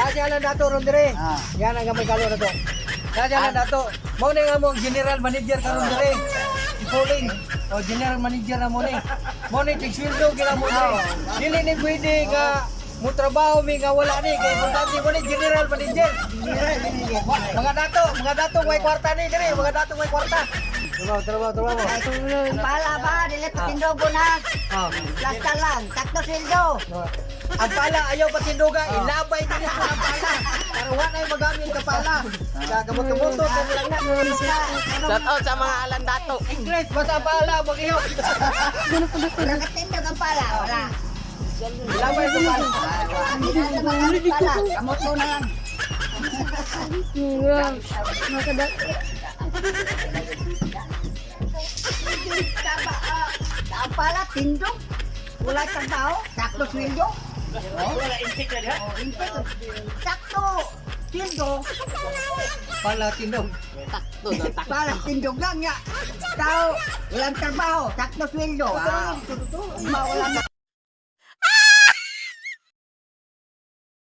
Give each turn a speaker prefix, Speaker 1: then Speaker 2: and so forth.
Speaker 1: Dadya lang dato ron dire.
Speaker 2: Ah.
Speaker 1: Yan ang gamay kalo na to. Dadya lang dato. Mao ni nga mo general manager karon dire. Ipuling. O general manager na mo ni. Mo ni tigsweldo kila mo dire. Dili ni pwede nga mo trabaho mi nga wala ni kay importante mo ni general manager. Mga dato, mga dato may kwarta ni dire, mga dato may kwarta. Trabaho, trabaho, trabaho.
Speaker 3: Pala ba, dili patindogo na.
Speaker 1: Ah.
Speaker 3: Lasta lang, takto sildo.
Speaker 1: Ang pala, ayaw patinduga, ilabay din ang pala. Para wala yung magamit ka pala. Kaya kamot-kamoto, kung lang na.
Speaker 4: Shout out sa mga alan dato.
Speaker 1: English, basta pala, mag-iyo.
Speaker 3: Nakatindog ang pala, wala.
Speaker 1: Ilabay ito pala.
Speaker 3: Kamot mo na lang. Taba, pala, tindog. Wala sa tao, takto sweldo. Wala intik na Takto, sweldo.
Speaker 1: Pala, tindog.
Speaker 4: Takto na takto.
Speaker 3: Para tindog lang ya. Tao, walang trabaho, takto sweldo. Ah, mawala na.